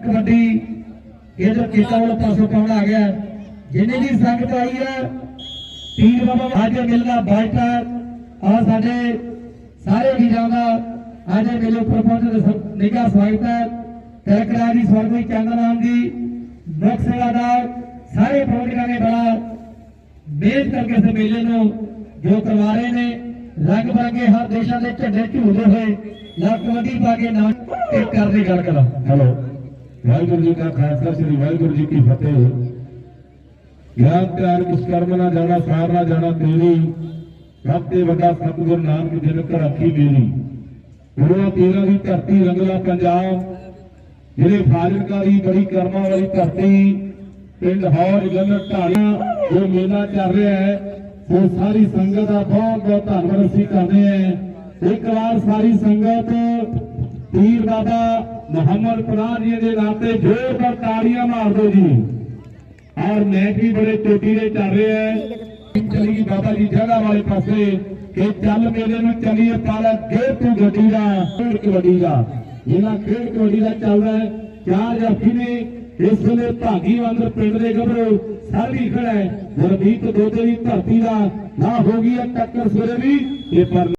ਕਬੱਡੀ ਇਧਰ ਕੀਤਾ ਵਾਲਾ ਪਾਸੋਂ ਪਾਉਣ ਆ ਗਿਆ। ਜਿੰਨੇ ਵੀ ਸੰਗਤ ਆਈ ਹੈ ਪੀਰ ਬਾਬਾ ਅੱਜ ਮਿਲਣਾ ਬਾਈਟਾ ਆ ਸਾਡੇ ਸਾਰੇ ਵੀਰਾਂ ਦਾ ਅੱਜ ਮੇਲੇ ਉੱਪਰ ਪਹੁੰਚੇ ਦੇ ਨਿੱਘਾ ਸਵਾਗਤ ਹੈ। ਤਿਲਕਰਾ ਜੀ ਸਵਰਗੀ ਚੰਦਨਾਮ ਜੀ ਮੁੱਖ ਸੇਵਾਦਾਰ ਸਾਰੇ ਪ੍ਰਬੰਧਕਾਂ ਨੇ ਬੜਾ ਮਿਹਨਤ ਕਰਕੇ ਇਸ ਮੇਲੇ ਨੂੰ ਜੋ ਕਰਵਾ ਰਹੇ ਨੇ, ਰੰਗ ਬਰੰਗੇ ਹਰ ਦੇਸ਼ਾਂ ਦੇ ਝੰਡੇ ਝੂਲਦੇ ਹੋਏ ਲੱਖ ਕਬੱਡੀ ਪਾ ਕੇ ਨਾਮ ਤੇ ਕਰਦੇ ਗੱਲ ਕਰਾਂ। ਹੈਲੋ। ਵਾਹਿਗੁਰੂ ਜੀ ਕਾ ਖਾਲਸਾ, ਸ੍ਰੀ ਵਾਹਿਗੁਰੂ ਜੀ ਕੀ ਫਤਿਹ। ਗਿਆਨ ਤਿਆਰ ਕਿਸ ਕਰਮ ਨਾ ਜਾਣਾ, ਸਾਰ ਨਾ ਜਾਣਾ ਤੇਰੀ। ਸਭ ਤੇ ਵੱਡਾ ਸਤਿਗੁਰ ਨਾਨਕ ਜਿਨ ਰੱਖੀ ਮੇਰੀ। ਗੁਰੂਆਂ ਪੀਰਾਂ ਦੀ ਧਰਤੀ ਰੰਗਲਾ ਪੰਜਾਬ, ਜਿਹੜੇ ਫਾਜ਼ਿਲਕਾ ਦੀ ਬੜੀ ਕਰਮਾਂ ਵਾਲੀ ਧਰਤੀ, ਪਿੰਡ ਹੌਰ ਗੰਨ ਢਾਣਾ ਜੋ ਮੇਲਾ ਚੱਲ ਰਿਹਾ ਹੈ, ਉਹ ਸਾਰੀ ਸੰਗਤ ਦਾ ਬਹੁਤ ਬਹੁਤ ਧੰਨਵਾਦ ਅਸੀਂ ਕਰਦੇ ਹਾਂ। ਇੱਕ ਵਾਰ ਸਾਰੀ ਸੰਗਤ ਪੀਰ ਬਾਬਾ ਮੁਹੰਮਦ ਪਨਾਹ ਜੀ ਦੇ ਨਾਂ ਤੇ ਜ਼ੋਰਦਾਰ ਤਾੜੀਆਂ ਮਾਰ ਦਿਓ ਜੀ। ਔਰ ਮੈਚ ਵੀ ਬੜੇ ਚੋਟੀ ਦੇ ਚੱਲ ਰਿਹਾ ਹੈ ਚਲੀ ਗਈ ਬਾਬਾ ਜੀ ਜਗ੍ਹਾ ਵਾਲੇ ਪਾਸੇ। ਕਿ ਚੱਲ ਮੇਲੇ ਨੂੰ ਚਲੀਏ ਪਾਲਾ ਗੇਰ ਤੂੰ ਗੱਡੀ ਦਾ, ਖੇਡ ਕਬੱਡੀ ਦਾ। ਇਹਨਾਂ ਖੇਡ ਕਬੱਡੀ ਦਾ ਚੱਲਦਾ ਹੈ, ਚਾਰ ਜਾਫੀ ਨੇ ਇਸ ਵੇਲੇ ਭਾਗੀ ਪਿੰਡ ਦੇ ਗੱਭਰੂ ਸਾਰੀ ਖੜਾ ਹੈ। ਗੁਰਮੀਤ ਦੋਦੇ ਦੀ ਧਰਤੀ ਦਾ ਨਾ ਹੋ ਗਈ ਹੈ ਟੱਕਰ ਸਵੇਰੇ ਵੀ ਇਹ ਪਰ